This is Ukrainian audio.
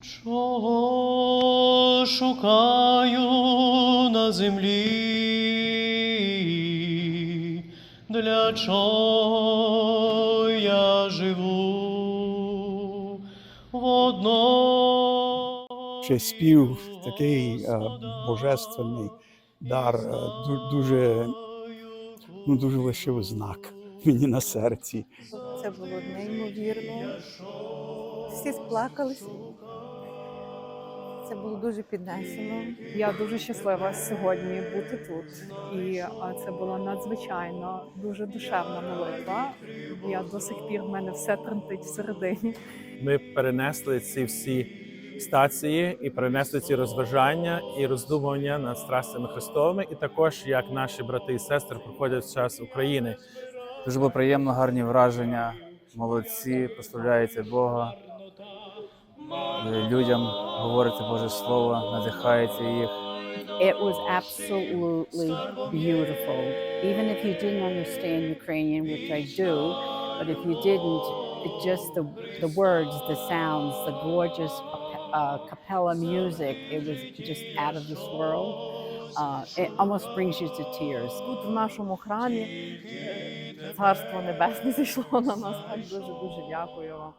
Чого шукаю на землі? Для чого я живу? В одно Ще спів такий е, божественний дар, е, дуже, ну, дуже лишив знак мені на серці. Це було неймовірно. Всі сплакалися. Це було дуже піднесено. Я дуже щаслива сьогодні бути тут, і це була надзвичайно дуже душевна молитва. Я до сих пір в мене все тремтить всередині. Ми перенесли ці всі стації і перенесли ці розважання і роздумування над страстями Христовими, і також як наші брати і сестри проходять в час України. Дуже було приємно, гарні враження. Молодці, прославляєте Бога. Е, Людям говорите Боже Слово, надихаєте їх. It was absolutely beautiful. Even if you didn't understand Ukrainian, which I do, but if you didn't, it just the, the words, the sounds, the gorgeous uh, capella music, it was just out of this world. Uh, it almost brings you to tears. Тут в нашому храмі е, царство небесне зійшло на нас. Так дуже дуже дякую вам.